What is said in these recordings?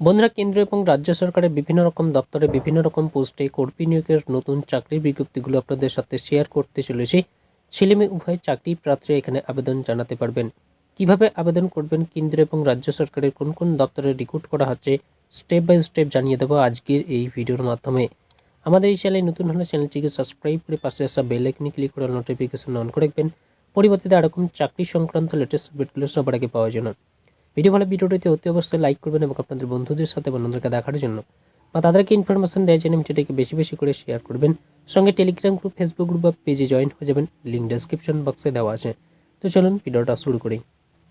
বন্ধুরা, কেন্দ্র এবং রাজ্য সরকারের বিভিন্ন রকম দপ্তরে বিভিন্ন রকম পোস্টে কর্মী নিয়োগের নতুন চাকরির বিজ্ঞপ্তিগুলো আপনাদের সাথে শেয়ার করতে চলেছি। ছেলেমেয়ে উভয় চাকরি প্রার্থীরা এখানে আবেদন জানাতে পারবেন। কীভাবে আবেদন করবেন, কেন্দ্র এবং রাজ্য সরকারের কোন কোন দপ্তরে রিক্রুট করা হচ্ছে স্টেপ বাই স্টেপ জানিয়ে দেবো আজকের এই ভিডিওর মাধ্যমে। আমাদের এই চ্যানেলে নতুন হলে চ্যানেলটিকে সাবস্ক্রাইব করে পাশে আসা বেল আইকনে ক্লিক করে নোটিফিকেশন অন করে রাখবেন। পরিবর্তিতে এরকম চাকরি সংক্রান্ত লেটেস্ট আপডেটগুলো সবার আগে পাওয়ার জন্য। ভিডিও ভালো ভিডিওটিতে অতি অবশ্যই লাইক করবেন এবং আপনাদের বন্ধুদের সাথে বন্ধুদেরকে দেখার জন্য বা তাদেরকে ইনফরমেশন দেওয়ার জন্য ভিডিওটিকে বেশি বেশি করে শেয়ার করবেন। সঙ্গে টেলিগ্রাম গ্রুপ ফেসবুক গ্রুপ বা পেজে জয়েন হয়ে যাবেন। লিঙ্ক ডেসক্রিপশন বক্সে দেওয়া আছে। তো চলুন ভিডিওটা শুরু করি।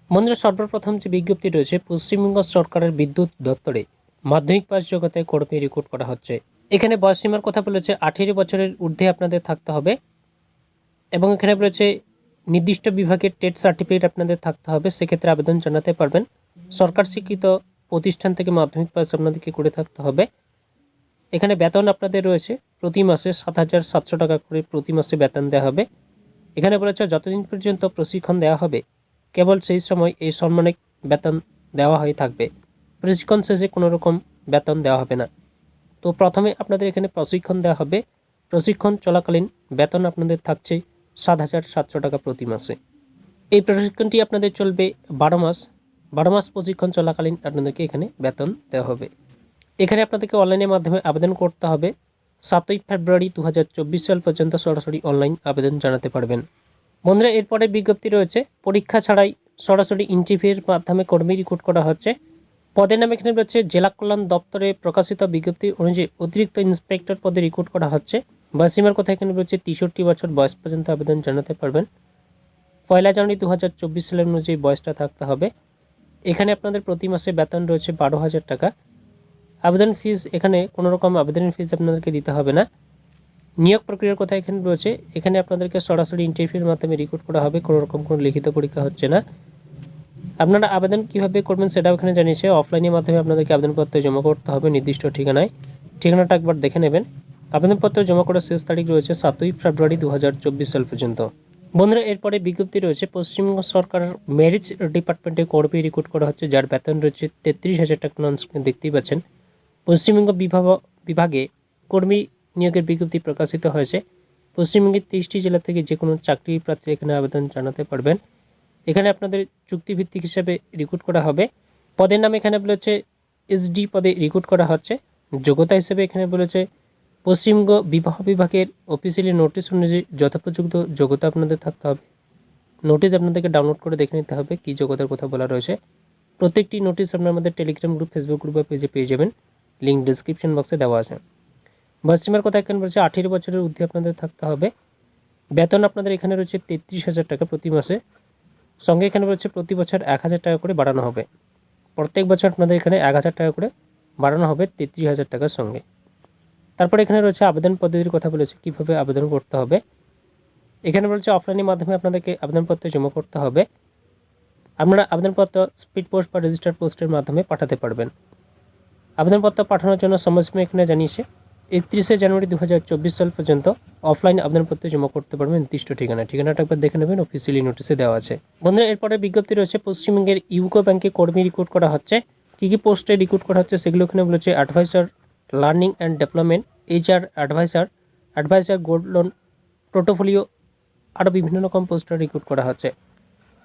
বন্ধুরা সর্বপ্রথম যে বিজ্ঞপ্তি রয়েছে, পশ্চিমবঙ্গ সরকারের বিদ্যুৎ দপ্তরে মাধ্যমিক পাস জগতে কর্মী রিক্রুট করা হচ্ছে। এখানে বয়সীমার কথা বলেছে, আঠেরো বছরের ঊর্ধ্বে আপনাদের থাকতে হবে। এবং এখানে বলেছে নির্দিষ্ট বিভাগের টেট সার্টিফিকেট আপনাদের থাকতে হবে, সেক্ষেত্রে আবেদন জানাতে পারবেন। সরকার স্বীকৃত প্রতিষ্ঠান থেকে মাধ্যমিক পাস আপনাদেরকে করে থাকতে হবে। এখানে বেতন আপনাদের রয়েছে, প্রতি মাসে সাত হাজার সাতশো টাকা করে প্রতি মাসে বেতন দেওয়া হবে। এখানে বলেছে, যতদিন পর্যন্ত প্রশিক্ষণ দেওয়া হবে, কেবল সেই সময় এই সম্মানিক বেতন দেওয়া হয়ে থাকবে। প্রশিক্ষণ শেষে কোনো রকম বেতন দেওয়া হবে না। তো প্রথমে আপনাদের এখানে প্রশিক্ষণ দেওয়া হবে। প্রশিক্ষণ চলাকালীন বেতন আপনাদের থাকছে সাত হাজার সাতশো টাকা প্রতি মাসে। এই প্রশিক্ষণটি আপনাদের চলবে বারো মাস। বারো মাস প্রশিক্ষণ চলাকালীন আপনাদেরকে এখানে বেতন দেওয়া হবে। এখানে আপনাদেরকে অনলাইনের মাধ্যমে আবেদন করতে হবে। সাতই ফেব্রুয়ারি দু হাজার চব্বিশ সাল পর্যন্ত সরাসরি অনলাইন আবেদন জানাতে পারবেন। বন্ধুরা, এরপরে বিজ্ঞপ্তি রয়েছে, পরীক্ষা ছাড়াই সরাসরি ইন্টারভিউয়ের মাধ্যমে কর্মী রিক্রুট করা হচ্ছে। পদের নাম এখানে রয়েছে, জেলা কল্যাণ দপ্তরে প্রকাশিত বিজ্ঞপ্তি অনুযায়ী অতিরিক্ত ইন্সপেক্টর পদে রিক্রুট করা হচ্ছে। বয়সীমার কথা এখানে রয়েছে তেষট্টি বছর বয়স পর্যন্ত আবেদন জানাতে পারবেন? পয়লা জানুয়ারি দু হাজার চব্বিশ সালের অনুযায়ী বয়সটা থাকতে হবে। এখানে আপনাদের প্রতি মাসে বেতন রয়েছে বারো হাজার টাকা। আবেদন ফিস এখানে কোনো রকম আবেদনের ফিস আপনাদেরকে দিতে হবে না। নিয়োগ প্রক্রিয়ার কথা এখানে রয়েছে, এখানে আপনাদেরকে সরাসরি ইন্টারভিউর মাধ্যমে রিক্রুট করা হবে, কোনো রকম কোনো লিখিত পরীক্ষা হচ্ছে না। আপনারা আবেদন কীভাবে করবেন সেটাও এখানে জানিয়েছে। অফলাইনের মাধ্যমে আপনাদেরকে আবেদনপত্র জমা করতে হবে নির্দিষ্ট ঠিকানায়। ঠিকানাটা একবার দেখে নেবেন। আবেদনপত্র জমা করার শেষ তারিখ রয়েছে সাতই ফেব্রুয়ারি দু হাজার চব্বিশ সাল পর্যন্ত। বন্ধুরা, এরপরে বিজ্ঞপ্তি রয়েছে, পশ্চিমবঙ্গ সরকার ম্যারেজ ডিপার্টমেন্টে কর্মী রিক্রুট করা হচ্ছে, যার বেতন রয়েছে তেত্রিশ হাজার টাকা। অনস্ক্রিনে দেখতেই পাচ্ছেন, পশ্চিমবঙ্গ বিভাগ, বিভাগে কর্মী নিয়োগের বিজ্ঞপ্তি প্রকাশিত হয়েছে। পশ্চিমবঙ্গের তেইশটি জেলা থেকে যে কোনো চাকরি প্রার্থী এখানে আবেদন জানাতে পারবেন। এখানে আপনাদের চুক্তিভিত্তিক হিসাবে রিক্রুট করা হবে। পদের নাম এখানে বলেছে, এসডি পদে রিক্রুট করা হচ্ছে। যোগ্যতা হিসেবে এখানে বলেছে পশ্চিমবঙ্গ বিবাহ বিভাগের অফিসিয়ালি নোটিশ অনুযায়ী যথোপযুক্ত যোগ্যতা আপনাদের থাকতে হবে। নোটিশ আপনাদেরকে ডাউনলোড করে দেখে নিতে হবে কী যোগ্যতার কথা বলা রয়েছে। প্রত্যেকটি নোটিশ আপনার আমাদের টেলিগ্রাম গ্রুপ ফেসবুক গ্রুপ বা পেজে পেয়ে যাবেন। লিঙ্ক ডিসক্রিপশন বক্সে দেওয়া আছে। বয়সীমার কথা এখানে বলছে, আঠেরো বছরের ঊর্ধ্বে আপনাদের থাকতে হবে। বেতন আপনাদের এখানে রয়েছে তেত্রিশ হাজার টাকা প্রতি মাসে। সঙ্গে এখানে রয়েছে প্রতি বছর এক হাজার টাকা করে বাড়ানো হবে। প্রত্যেক বছর আপনাদের এখানে এক হাজার টাকা করে বাড়ানো হবে তেত্রিশ হাজার টাকার সঙ্গে। তারপরে এখানে রয়েছে আবেদন পদ্ধতির কথা বলেছে, কীভাবে আবেদন করতে হবে। এখানে বলছে অফলাইনের মাধ্যমে আপনাদেরকে আবেদনপত্র জমা করতে হবে। আপনারা আবেদনপত্র স্পিড পোস্ট বা রেজিস্টার পোস্টের মাধ্যমে পাঠাতে পারবেন। আবেদনপত্র পাঠানোর জন্য সময়সীমা এখানে জানিয়েছে, একত্রিশে জানুয়ারি দু হাজার চব্বিশ সাল পর্যন্ত অফলাইন আবেদনপত্র জমা করতে পারবেন নির্দিষ্ট ঠিকানা ঠিকানাটা একবার দেখে নেবেন অফিসিয়ালি নোটিশে দেওয়া আছে। বন্ধুরা, এরপরে বিজ্ঞপ্তি রয়েছে, পশ্চিমবঙ্গের ইউকো ব্যাংকে কর্মী রিক্রুট করা হচ্ছে। কী কী পোস্টে রিক্রুট করা হচ্ছে সেগুলো এখানে বলেছে adviser learning and development HR adviser adviser gold loan portfolio আরও বিভিন্ন রকম পোস্টে রিক্রুট করা হচ্ছে।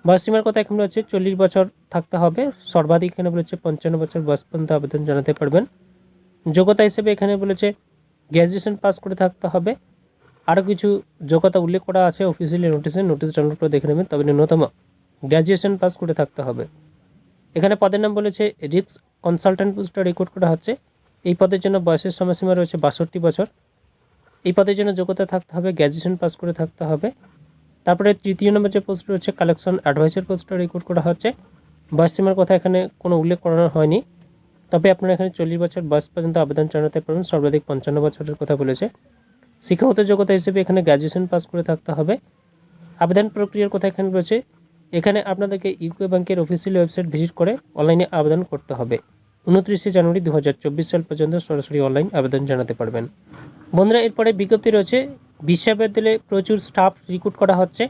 বয়সীমার কথা এখানে রয়েছে, চল্লিশ বছর থাকতে হবে। সর্বাধিক এখানে বলেছে, পঞ্চান্ন বছর বয়স পর্যন্ত আবেদন জানাতে পারবেন। যোগ্যতা হিসেবে এখানে বলেছে গ্র্যাজুয়েশন পাস করে থাকতে হবে। আরও কিছু যোগ্যতা উল্লেখ করা আছে অফিসিয়ালি নোটিশে নোটিশ ডাউনলোড করে দেখে নেবেন, তবে ন্যূনতম গ্র্যাজুয়েশন পাস করে থাকতে হবে। এখানে পদের নাম বলেছে রিক্স কনসালট্যান্ট পোস্টে রেকর্ড করা হচ্ছে। এই পদের জন্য বয়সের সময়সীমা রয়েছে বাষট্টি বছর। এই পদের জন্য যোগ্যতা থাকতে হবে, গ্র্যাজুয়েশন পাস করে থাকতে হবে। তারপরে তৃতীয় নম্বর যে পোস্ট রয়েছে, কালেকশন অ্যাডভাইসার পোস্টটা রেকর্ড করা হচ্ছে। বয়সীমার কথা এখানে কোনো উল্লেখ করানো হয়নি। তবে আপনারা এখানে চল্লিশ বছর বয়স পর্যন্ত আবেদন জানাতে পারবেন, সর্বাধিক পঞ্চান্ন বছরের কথা বলেছে। শিক্ষাগত যোগ্যতা হিসেবে এখানে গ্র্যাজুয়েশন পাস করে থাকতে হবে। আবেদন প্রক্রিয়ার কথা এখানে রয়েছে। এখানে আপনাদেরকে ইউকো ব্যাংকের অফিসিয়াল ওয়েবসাইট ভিজিট করে অনলাইনে আবেদন করতে হবে। উনত্রিশে জানুয়ারি দু হাজার চব্বিশ সাল পর্যন্ত সরাসরি অনলাইন আবেদন জানাতে পারবেন। বন্ধুরা, এরপরে বিজ্ঞপ্তি রয়েছে, বিশ্ববিদ্যালয়ে প্রচুর স্টাফ রিক্রুট করা হচ্ছে।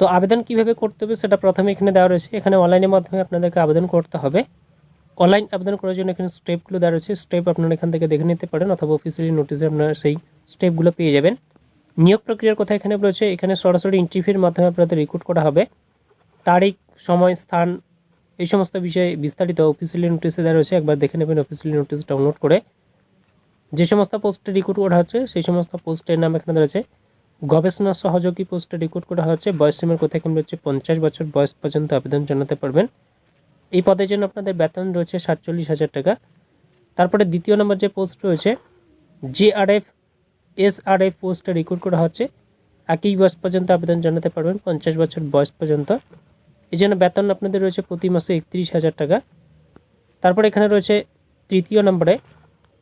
তো আবেদন কীভাবে করতে হবে সেটা প্রথমে এখানে দেওয়া রয়েছে। এখানে অনলাইনের মাধ্যমে আপনাদেরকে আবেদন করতে হবে। অনলাইন আবেদন করার জন্য এখানে স্টেপগুলো দেওয়া রয়েছে। স্টেপ আপনারা এখান থেকে দেখে নিতে পারেন অথবা অফিসিয়ালি নোটিশে আপনারা সেই স্টেপগুলো পেয়ে যাবেন। নিয়োগ প্রক্রিয়ার কথা এখানে রয়েছে। এখানে সরাসরি ইন্টারভিউর মাধ্যমে আপনাদের রিক্রুট করা হবে। তারিখ, সময়, স্থান এই সমস্ত বিষয়ে বিস্তারিত অফিসিয়ালি নোটিসে দেওয়া রয়েছে, একবার দেখে নেবেন অফিসিয়ালি নোটিস ডাউনলোড করে। যে সমস্ত পোস্টে রিক্রুট করা হচ্ছে, সেই সমস্ত পোস্টের নাম এখানে রয়েছে। গবেষণা সহযোগী পোস্টে রিক্রুট করা হচ্ছে বয়স সীমার কোথায় এখানে রয়েছে পঞ্চাশ বছর বয়স পর্যন্ত আবেদন জানাতে পারবেন। এই পদের জন্য আপনাদের বেতন রয়েছে সাতচল্লিশ হাজার টাকা। তারপরে দ্বিতীয় নম্বর যে পোস্ট রয়েছে জিআরএফ এসআরএফ পোস্টে রিক্রুট করা হচ্ছে। একই বয়স পর্যন্ত আবেদন জানাতে পারবেন, পঞ্চাশ বছর বয়স পর্যন্ত। এই জন্য বেতন আপনাদের রয়েছে প্রতি মাসে একত্রিশ হাজার টাকা। তারপর এখানে রয়েছে তৃতীয় নম্বরে,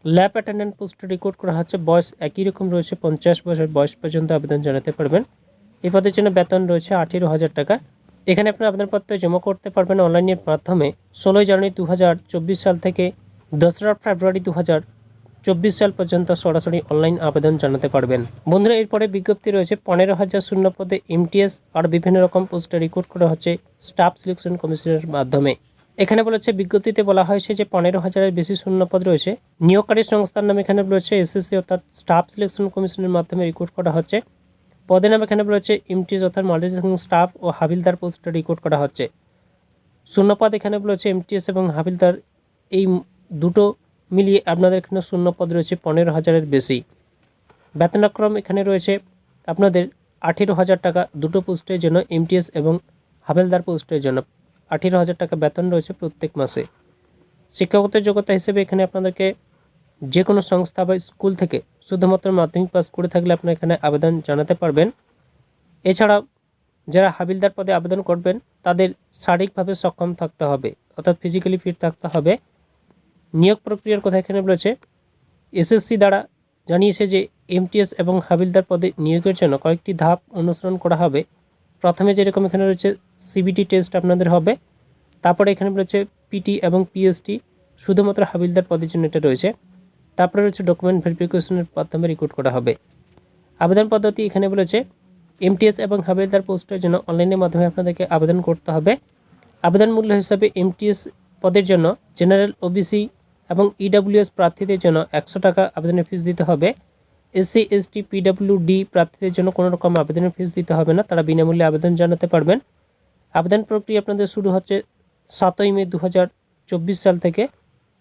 ল্যাব অ্যাটেন্ডেন্ট পোস্টে রেকর্ড করা হচ্ছে, বয়স একই রকম রয়েছে, পঞ্চাশ বছর বয়স পর্যন্ত আবেদন জানাতে পারবেন। এই পদের জন্য বেতন রয়েছে আঠেরো হাজার টাকা। এখানে আপনার আবেদনপত্র জমা করতে পারবেন অনলাইনের মাধ্যমে। ষোলোই জানুয়ারি দু হাজার চব্বিশ সাল থেকে দোসরা ফেব্রুয়ারি দু হাজার চব্বিশ সাল পর্যন্ত সরাসরি অনলাইন আবেদন জানাতে পারবেন। বন্ধুরা, এরপরে বিজ্ঞপ্তি রয়েছে, পনেরো হাজার শূন্য পদে এমটিএস আর বিভিন্ন রকম পোস্টে রিক্রুট করা হচ্ছে স্টাফ সিলেকশন কমিশনের মাধ্যমে। এখানে বলেছে, বিজ্ঞপ্তিতে বলা হয়েছে যে পনেরো হাজারের বেশি শূন্য পদ রয়েছে। নিয়োগকারী সংস্থার নাম এখানে রয়েছে এসএসসি অর্থাৎ স্টাফ সিলেকশন কমিশনের মাধ্যমে রিক্রুট করা হচ্ছে। পদের নাম এখানে রয়েছে এমটিএস অর্থাৎ মাল্টিটাস্কিং স্টাফ ও হাবিলদার পোস্টে রিক্রুট করা হচ্ছে। শূন্যপদ এখানে রয়েছে এমটিএস এবং হাবিলদার। এই দুটো মিলিয়ে আপনাদের এখানে শূন্য পদ রয়েছে পনেরো হাজারের বেশি। বেতনাক্রম এখানে রয়েছে আপনাদের আঠেরো হাজার টাকা দুটো পোস্টের জন্য এমটিএস এবং হাবেলদার পোস্টের জন্য। আঠেরো হাজার টাকা বেতন রয়েছে প্রত্যেক মাসে। শিক্ষাগত যোগ্যতা হিসেবে এখানে আপনাদেরকে যে কোনো সংস্থা বা স্কুল থেকে শুধুমাত্র মাধ্যমিক পাস করে থাকলে আপনারা এখানে আবেদন জানাতে পারবেন। এছাড়া যারা হাবিলদার পদে আবেদন করবেন, তাদের শারীরিকভাবে সক্ষম থাকতে হবে, অর্থাৎ ফিজিক্যালি ফিট থাকতে হবে। নিয়োগ প্রক্রিয়ার কথা এখানে বলেছে। এসএসসি দ্বারা জানিয়েছে যে এমটিএস এবং হাবিলদার পদে নিয়োগের জন্য কয়েকটি ধাপ অনুসরণ করা হবে। প্রথমে যেরকম এখানে রয়েছে সিবিটি টেস্ট আপনাদের হবে। তারপরে এখানে রয়েছে পিটি এবং পিএসটি, শুধুমাত্র হাবিলদার পদের জন্য এটা রয়েছে। তারপরে রয়েছে ডকুমেন্ট ভেরিফিকেশনের মাধ্যমে রিক্রুট করা হবে। আবেদন পদ্ধতি এখানে বলেছে, এমটিএস এবং হাবিলদার পোস্টের জন্য অনলাইনের মাধ্যমে আপনাদেরকে আবেদন করতে হবে। আবেদন মূল্য হিসাবে এমটিএস পদের জন্য জেনারেল ওবিসি এবং ইডাব্লিউএস প্রার্থীদের জন্য একশো টাকা আবেদনের ফিস দিতে হবে। এসসি, এসটি পিডাব্লিউডি প্রার্থীদের জন্য কোনো রকম আবেদনের ফিস দিতে হবে না। তারা বিনামূল্যে আবেদন জানাতে পারবেন। আবেদন প্রক্রিয়া আপনাদের শুরু হচ্ছে সাতই মে দু হাজার চব্বিশ সাল থেকে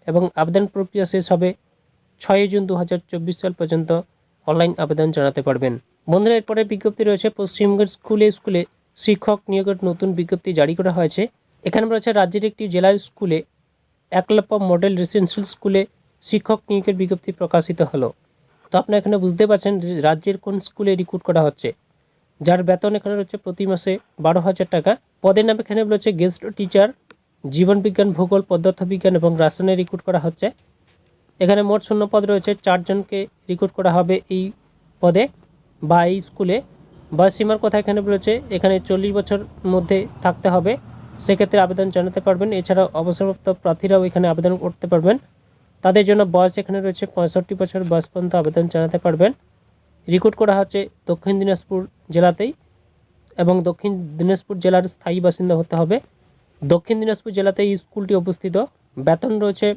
এবং আবেদন প্রক্রিয়া শেষ হবে ছয়ই জুন দু হাজার চব্বিশ সাল পর্যন্ত অনলাইন আবেদন জানাতে পারবেন। বন্ধুরা, এরপরে বিজ্ঞপ্তি রয়েছে, পশ্চিমবঙ্গের স্কুলে স্কুলে শিক্ষক নিয়োগের নতুন বিজ্ঞপ্তি জারি করা হয়েছে। এখানে রয়েছে রাজ্যের একটি জেলার স্কুলে একলব্য মডেল রেসিডেন্সিয়াল স্কুলে শিক্ষক নিয়োগের বিজ্ঞপ্তি প্রকাশিত হলো। তো আপনি এখানে বুঝতে পারছেন রাজ্যের কোন স্কুলে রিক্রুট করা হচ্ছে। যার বেতন এখানে রয়েছে প্রতি মাসে বারো হাজার টাকা। পদের নাম এখানে রয়েছে গেস্ট টিচার জীবনবিজ্ঞান ভূগোল পদার্থবিজ্ঞান এবং রাসায়নে রিক্রুট করা হচ্ছে। এখানে মোট শূন্য পদ রয়েছে চারজনকে রিক্রুট করা হবে এই পদে বা এই স্কুলে। বয়স সীমার কথা এখানে রয়েছে, এখানে চল্লিশ বছর মধ্যে থাকতে হবে। সেক্ষেত্রে আবেদন জানাতে পারবেন। এছাড়া অবসরপ্রাপ্ত প্রার্থীরাও এখানে আবেদন করতে পারবেন। তাদের জন্য বয়স এখানে রয়েছে পঁয়ষট্টি বছর। বয়স পর্যন্ত আবেদন জানাতে পারবেন। রিক্রুট করা হচ্ছে দক্ষিণ দিনাজপুর জেলাতেই এবং দক্ষিণ দিনাজপুর জেলার স্থায়ী বাসিন্দা হতে হবে। দক্ষিণ দিনাজপুর জেলাতে এই স্কুলটি অবস্থিত। বেতন রয়েছে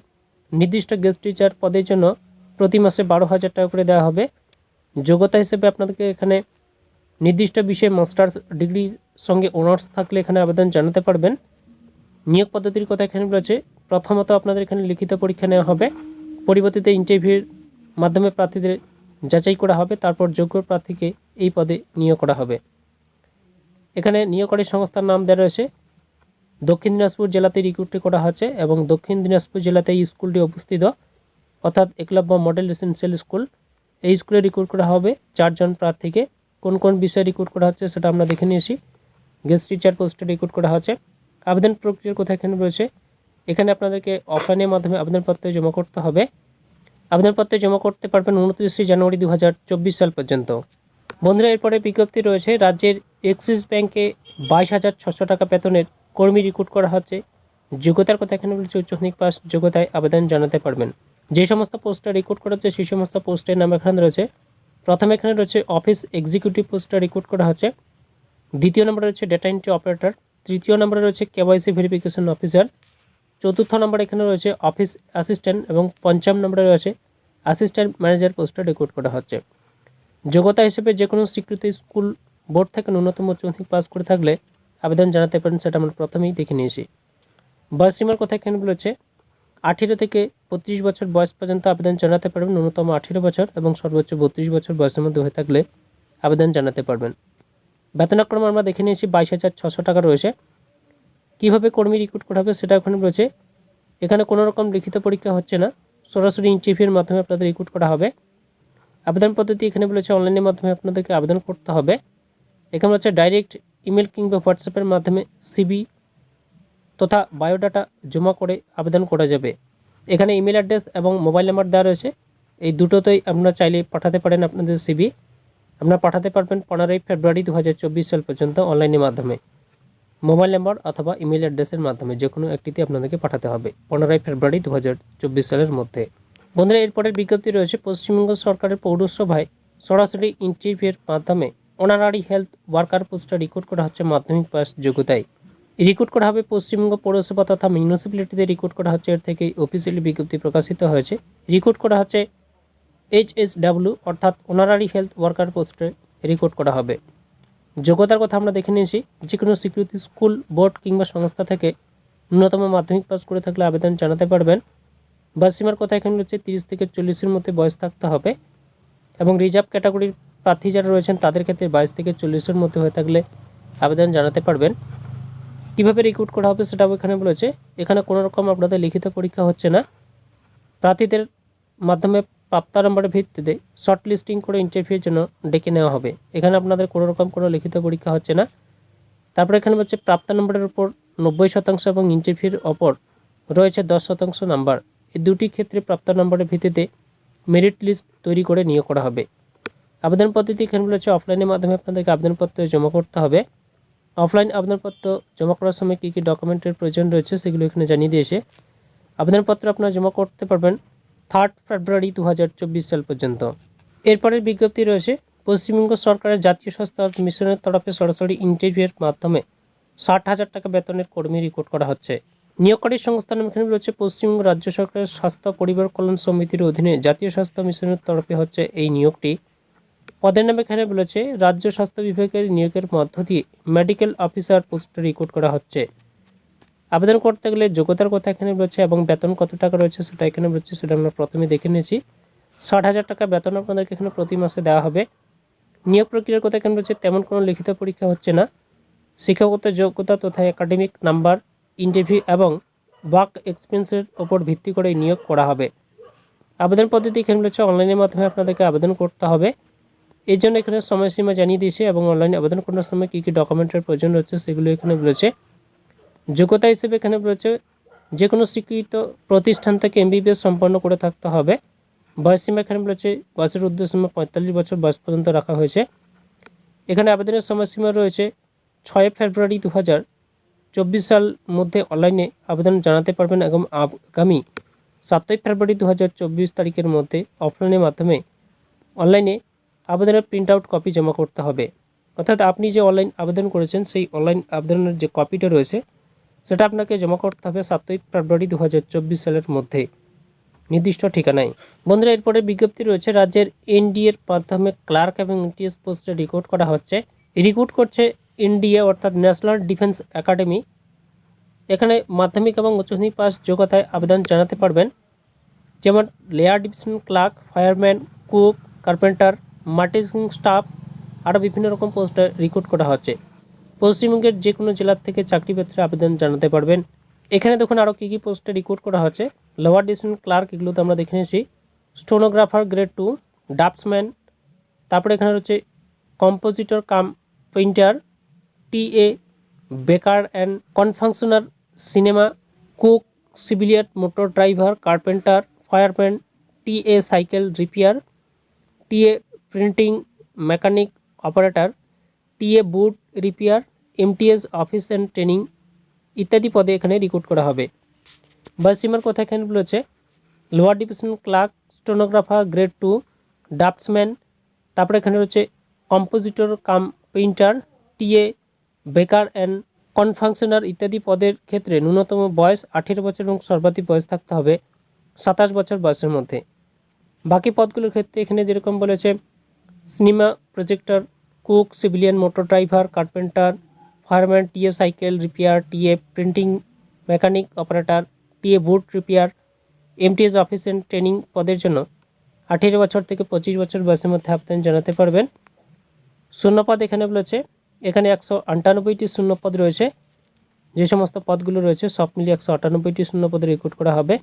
নির্দিষ্ট গেস্ট টিচার পদের জন্য প্রতি মাসে বারো হাজার টাকা করে দেওয়া হবে। যোগ্যতা হিসেবে আপনাদেরকে এখানে নির্দিষ্ট বিষয়ে মাস্টার্স ডিগ্রির সঙ্গে অনার্স থাকলে এখানে আবেদন জানাতে পারবেন। নিয়োগ পদ্ধতির কথা এখানে রয়েছে। প্রথমত আপনাদের এখানে লিখিত পরীক্ষা নেওয়া হবে। পরিবর্তিত ইন্টারভিউর মাধ্যমে প্রার্থীদের যাচাই করা হবে। তারপর যোগ্য প্রার্থীকে এই পদে নিয়োগ করা হবে। এখানে নিয়োগকারী সংস্থার নাম দেওয়া রয়েছে। দক্ষিণ দিনাজপুর জেলাতে রিক্রুটটি করা হচ্ছে এবং দক্ষিণ দিনাজপুর জেলাতে এই স্কুলটি অবস্থিত। অর্থাৎ একলব্য মডেল রেসিডেন্সিয়াল স্কুল। এই স্কুলে রিক্রুট করা হবে চারজন প্রার্থীকে। কোন কোন বিষয়ে রিক্রুট করা হচ্ছে সেটা আমরা দেখে নিয়েছি। গেস্ট টিচার পোস্টে রিক্রুট করা হচ্ছে আবেদন প্রক্রিয়ার কথা এখানে রয়েছে? এখানে আপনাদেরকে অফলাইনের মাধ্যমে আবেদনপত্র জমা করতে হবে। আবেদনপত্র জমা করতে পারবেন উনত্রিশে জানুয়ারি দু হাজার চব্বিশ সাল পর্যন্ত। বন্ধুরা, এরপরে বিজ্ঞপ্তি রয়েছে, রাজ্যের এক্সিস ব্যাংকে বাইশ হাজার ছশো টাকা বেতনের কর্মী রিক্রুট করা হচ্ছে। যোগ্যতার কথা এখানে বলছে, উচ্চ মাধ্যমিক পাস, যোগ্যতায় আবেদন জানাতে পারবেন। যে সমস্ত পোস্টে রিক্রুট করা হচ্ছে, সেই সমস্ত পোস্টের নাম এখানে রয়েছে। প্রথমে এখানে রয়েছে অফিস এক্সিকিউটিভ পোস্টে রিক্রুট করা হচ্ছে। দ্বিতীয় নম্বরে রয়েছে ডেটা এন্ট্রি অপারেটর তৃতীয় নম্বরে রয়েছে কেওয়াইসি ভেরিফিকেশন অফিসার চতুর্থ নম্বরে এখানে রয়েছে অফিস অ্যাসিস্ট্যান্ট এবং পঞ্চম নম্বরে রয়েছে অ্যাসিস্ট্যান্ট ম্যানেজার পোস্টে রিক্রুট করা হচ্ছে। যোগ্যতা হিসেবে যে কোনো স্বীকৃত স্কুল বোর্ড থেকে ন্যূনতম মাধ্যমিক পাস করে থাকলে আবেদন জানাতে পারেন, সেটা আমরা প্রথমেই দেখে নিয়েছি। বয়সীমার কথা এখানে বলেছে আঠেরো থেকে বত্রিশ বছর বয়স পর্যন্ত আবেদন জানাতে পারবেন। ন্যূনতম আঠেরো বছর এবং সর্বোচ্চ বত্রিশ বছর বয়সের মধ্যে হয়ে থাকলে আবেদন জানাতে পারবেন। বেতনাক্রম আমরা দেখে নিয়েছি, বাইশ হাজার ছশো টাকা রয়েছে। কীভাবে কর্মী রিক্রুট করা হবে সেটা ওখানে রয়েছে। এখানে কোনো রকম লিখিত পরীক্ষা হচ্ছে না। সরাসরি ইন্টারভিউর মাধ্যমে আপনাদের রিক্রুট করা হবে। আবেদন পদ্ধতি এখানে বলেছে, অনলাইনের মাধ্যমে আপনাদেরকে আবেদন করতে হবে। এখানে হচ্ছে ডাইরেক্ট ইমেল কিংবা হোয়াটসঅ্যাপের মাধ্যমে সিবি তথা বায়োডাটা জমা করে আবেদন করা যাবে। এখানে ইমেল অ্যাড্রেস এবং মোবাইল নাম্বার দেওয়া রয়েছে। এই দুটোতেই আপনারা চাইলে পাঠাতে পারেন আপনাদের সিবি আপনারা পাঠাতে পারবেন পনেরোই ফেব্রুয়ারি দু হাজার চব্বিশ সাল পর্যন্ত অনলাইনের মাধ্যমে। মোবাইল নাম্বার অথবা ইমেল অ্যাড্রেসের মাধ্যমে যে কোনো একটিতে আপনাদেরকে পাঠাতে হবে পনেরোই ফেব্রুয়ারি দু হাজার চব্বিশ সালের মধ্যে। বন্ধুরা, এরপরের বিজ্ঞপ্তি রয়েছে, পশ্চিমবঙ্গ সরকারের পৌরসভায় সরাসরি ইন্টারভিউয়ের মাধ্যমে অনারারি হেলথ ওয়ার্কার পোস্টে রিক্রুট করা হচ্ছে মাধ্যমিক পাস যোগ্যতায়। রিক্রুট করা হবে পশ্চিমবঙ্গ পৌরসভা তথা মিউনিসিপ্যালিটিতে রিক্রুট করা হচ্ছে। এর থেকে অফিসিয়ালি বিজ্ঞপ্তি প্রকাশিত হয়েছে। রিক্রুট করা হচ্ছে এইচএসডাব্লিউ অর্থাৎ অনারারি হেলথ ওয়ার্কার পোস্টে রিক্রুট করা হবে। যোগ্যতার কথা আমরা দেখে নিয়েছি। যে কোনো স্বীকৃতি স্কুল, বোর্ড কিংবা সংস্থা থেকে ন্যূনতম মাধ্যমিক পাস করে থাকলে আবেদন জানাতে পারবেন। বাসীমার কথা এখানে হচ্ছে, তিরিশ থেকে চল্লিশের মধ্যে বয়স থাকতে হবে। এবং রিজার্ভ ক্যাটাগরির প্রার্থী যারা রয়েছেন, তাদের ক্ষেত্রে বাইশ থেকে চল্লিশের মধ্যে হয়ে থাকলে আবেদন জানাতে পারবেন। কীভাবে রিক্রুট করা হবে সেটাও এখানে বলেছে। এখানে কোনো রকম আপনাদের লিখিত পরীক্ষা হচ্ছে না। প্রার্থীদের মাধ্যমে প্রাপ্ত নম্বরের ভিত্তিতে শর্ট লিস্টিং করে ইন্টারভিউর জন্য ডেকে নেওয়া হবে। এখানে আপনাদের কোনো রকম কোনো লিখিত পরীক্ষা হচ্ছে না। তারপরে এখানে হচ্ছে প্রাপ্ত নম্বরের উপর নব্বই শতাংশ এবং ইন্টারভিউর ওপর রয়েছে দশ শতাংশ নাম্বার। এই দুটি ক্ষেত্রে প্রাপ্ত নম্বরের ভিত্তিতে মেরিট লিস্ট তৈরি করে নিয়োগ করা হবে। আবেদন পদ্ধতি এখানে বলেছে অফলাইনের মাধ্যমে আপনাদেরকে আবেদনপত্র জমা করতে হবে। অফলাইন আবেদনপত্র, জমা করার সময় কী কী ডকুমেন্টের প্রয়োজন রয়েছে সেগুলো এখানে জানিয়ে দিয়েছে আবেদনপত্র আপনারা জমা করতে পারবেন থার্ড ফেব্রুয়ারি দু হাজার চব্বিশ সাল পর্যন্ত। এরপরের বিজ্ঞপ্তি রয়েছে, পশ্চিমবঙ্গ সরকারের জাতীয় স্বাস্থ্য মিশনের তরফে সরাসরি ইন্টারভিউয়ের মাধ্যমে ষাট হাজার টাকা বেতনের কর্মী রিক্রুট করা হচ্ছে। নিয়োগকারী সংস্থান এখানে রয়েছে, পশ্চিমবঙ্গ রাজ্য সরকারের স্বাস্থ্য পরিবার কল্যাণ সমিতির অধীনে জাতীয় স্বাস্থ্য মিশনের তরফে হচ্ছে এই নিয়োগটি। পদের নাম এখানে বলেছে, রাজ্য স্বাস্থ্য বিভাগের নিয়োগের মধ্য দিয়ে মেডিকেল অফিসার পোস্টে রিক্রুট করা হচ্ছে। আবেদন করতে গেলে যোগ্যতার কথা এখানে রয়েছে এবং বেতন কত টাকা রয়েছে সেটা এখানে রয়েছে সেটা আমরা প্রথমে দেখে নিয়েছি। ষাট হাজার টাকা বেতন আপনাদেরকে এখানে প্রতি মাসে দেওয়া হবে। নিয়োগ প্রক্রিয়ার কথা এখানে রয়েছে তেমন কোনো লিখিত পরীক্ষা হচ্ছে না। শিক্ষাগত যোগ্যতা তথা একাডেমিক নাম্বার ইন্টারভিউ এবং ওয়ার্ক এক্সপিরিয়েন্সের ওপর ভিত্তি করে নিয়োগ করা হবে। আবেদন পদ্ধতি এখানে রয়েছে অনলাইনের মাধ্যমে আপনাদেরকে আবেদন করতে হবে। এই জন্য এখানে সময়সীমা জানিয়ে দিয়েছে এবং অনলাইনে আবেদন করার সময় কী কী ডকুমেন্টের প্রয়োজন রয়েছে সেগুলো এখানে বলেছে। যোগ্যতা হিসেবে এখানে রয়েছে যে কোনো স্বীকৃত প্রতিষ্ঠান থেকে এমবিবিএস সম্পন্ন করে থাকতে হবে। বয়সসীমা এখানে বলেছে, বয়সের উদ্দেশ্যমা পঁয়তাল্লিশ বছর বয়স পর্যন্ত রাখা হয়েছে। এখানে আবেদনের সময়সীমা রয়েছে ছয় ফেব্রুয়ারি দু হাজার চব্বিশ সাল মধ্যে অনলাইনে আবেদন জানাতে পারবেন এবং আগামী সাতই ফেব্রুয়ারি দু হাজার চব্বিশ তারিখের মধ্যে অফলাইনের মাধ্যমে অনলাইনে আবেদনের প্রিন্ট আউট কপি জমা করতে হবে। অর্থাৎ আপনি যে অনলাইন আবেদন করেছেন, সেই অনলাইন আবেদনের যে কপিটা রয়েছে, সেটা আপনাকে জমা করতে হবে সাতই ফেব্রুয়ারি দু হাজার চব্বিশ সালের মধ্যে। নির্দিষ্ট ঠিকানায়। বন্ধুরা, এরপরে বিজ্ঞপ্তি রয়েছে, রাজ্যের এনডিএর মাধ্যমে ক্লার্ক এবং ইউটিএস পোস্টে রিক্রুট করা হচ্ছে। রিক্রুট করছে এনডিএ, অর্থাৎ ন্যাশনাল ডিফেন্স একাডেমি। এখানে মাধ্যমিক এবং উচ্চ মাধ্যমিক পাস যোগ্যতায় আবেদন জানাতে পারবেন। যেমন lower division clerk, fireman, cook, carpenter মার্টিসিং staff আরও বিভিন্ন রকম পোস্টে রিক্রুট করা হচ্ছে। পশ্চিমবঙ্গের যে কোনো জেলার থেকে চাকরি ক্ষেত্রে আবেদন জানাতে পারবেন। এখানে দেখুন আরও কী কী পোস্টে রিক্রুট করা হচ্ছে। লোয়ার ডিভিশন ক্লার্ক এগুলোতে আমরা দেখে নিয়েছি। স্টোনোগ্রাফার গ্রেড টু ডাপসম্যান তারপরে এখানে হচ্ছে compositor cum painter TA baker and confectioner cinema, cook, civilian motor driver, carpenter, fireman TA cycle repair TA printing mechanic operator TA boot repair MTS office and training ইত্যাদি পদে এখানে recruit করা হবে। বাসিমার কথা এখানে বলেছে lower division clerk stenographer grade two draughtsman তারপরে এখানে রয়েছে compositor cum painter TA baker and confectioner ইত্যাদি পদের ক্ষেত্রে ন্যূনতম বয়স আঠেরো বছর এবং সর্বাধিক বয়স থাকতে হবে সাতাশ বছর বয়সের মধ্যে। বাকি পদগুলোর ক্ষেত্রে এখানে যেরকম বলেছে cinema projector, cook, civilian motor driver, carpenter, fireman, TA cycle repair, TA printing mechanic, operator, TA boot repair, MTS office and training পদের জন্য আঠেরো বছর থেকে পঁচিশ বছর বয়সের মধ্যে আবেদন জানাতে পারবেন। শূন্যপদ এখানে বলেছে, এখানে একশো আটানব্বইটি শূন্যপদ রয়েছে। যে সমস্ত পদগুলো রয়েছে, সব মিলিয়ে একশো আটানব্বইটি শূন্যপদে রিক্রুট করা হবে।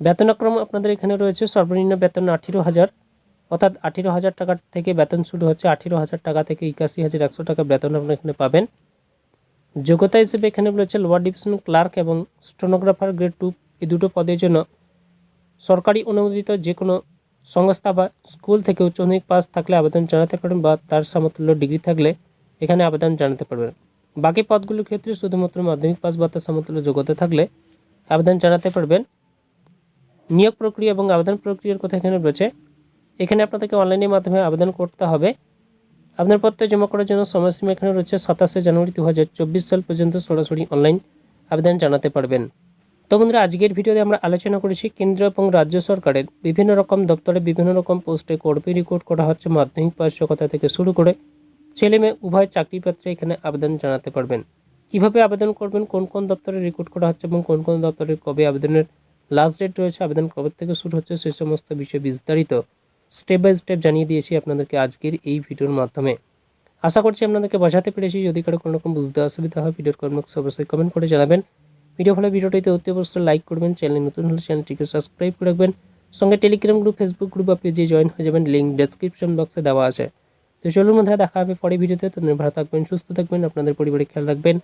বেতনক্রম আপনাদের এখানে রয়েছে, সর্বনিম্ন বেতন আঠেরো হাজার অর্থাৎ আঠেরো হাজার টাকা থেকে বেতন শুরু হচ্ছে আঠেরো হাজার টাকা থেকে একাশি হাজার একশো টাকা বেতন আপনারা এখানে পাবেন। যোগ্যতা হিসেবে এখানে রয়েছে লোয়ার ডিভিশন ক্লার্ক এবং স্টোনোগ্রাফার গ্রেড টু। এই দুটো পদের জন্য সরকারি অনুমোদিত যে কোনো সংস্থা বা স্কুল থেকে উচ্চ মাধ্যমিক পাস থাকলে আবেদন জানাতে পারবেন বা তার সমতুল্য ডিগ্রি থাকলে এখানে আবেদন জানাতে পারবেন। বাকি পদগুলোর ক্ষেত্রে শুধুমাত্র মাধ্যমিক পাস বা তার সমতুল্য যোগ্যতা থাকলে আবেদন জানাতে পারবেন। নিয়োগ প্রক্রিয়া এবং আবেদন প্রক্রিয়ার কথা এখানে রয়েছে। এখানে আপনাদেরকে অনলাইনের মাধ্যমে আবেদন করতে হবে। আপনার আবেদনপত্র জমা করার জন্য সময়সীমা এখানে রয়েছে সাতাশে জানুয়ারি দু হাজার চব্বিশ সাল পর্যন্ত সরাসরি অনলাইন আবেদন জানাতে পারবেন। তো বন্ধুরা, আজকের ভিডিওতে আমরা আলোচনা করেছি কেন্দ্র এবং রাজ্য সরকারের বিভিন্ন রকম দপ্তরে বিভিন্ন রকম পোস্টে কর্মী রিক্রুট করা হচ্ছে, মাধ্যমিক পার্শ্বকতা থেকে শুরু করে ছেলে মেয়ে উভয় চাকরি পাত্রে এখানে আবেদন জানাতে পারবেন। কীভাবে আবেদন করবেন, কোন কোন দপ্তরে রিক্রুট করা হচ্ছে এবং কোন কোন দপ্তরে কবে আবেদনের লাস্ট ডেট রয়েছে, আবেদন কবে থেকে শুরু হচ্ছে সেই সমস্ত বিষয়ে বিস্তারিত স্টেপ বাই স্টেপ জানিয়ে দিয়েছি আপনাদেরকে আজকের এই ভিডিওর মাধ্যমে। আশা করছি আপনাদেরকে বোঝাতে পেরেছি। যদি কারও কোনো রকম বুঝতে অসুবিধা হয়, ভিডিওর কমেন্ট অবশ্যই কমেন্ট করে জানাবেন। ভিডিও ভালো ভিডিওটিতে অতি অবশ্যই লাইক করবেন। চ্যানেল নতুন হলে চ্যানেলটিকে সাবস্ক্রাইব করে রাখবেন। সঙ্গে টেলিগ্রাম গ্রুপ ফেসবুক গ্রুপ বা পেজে জয়েন হয়ে যাবেন। লিঙ্ক ডেসক্রিপশন বক্সে দেওয়া আছে। তো চলুন মধ্যে দেখা হবে পরে ভিডিওতে। তোমরা ভালো থাকবেন, সুস্থ থাকবেন। আপনাদের পরিবারে খেয়াল রাখবেন।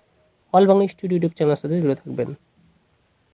অল বাংলা স্টুডিও ইউটিউব চ্যানেলের সাথে জুড়ে থাকবেন।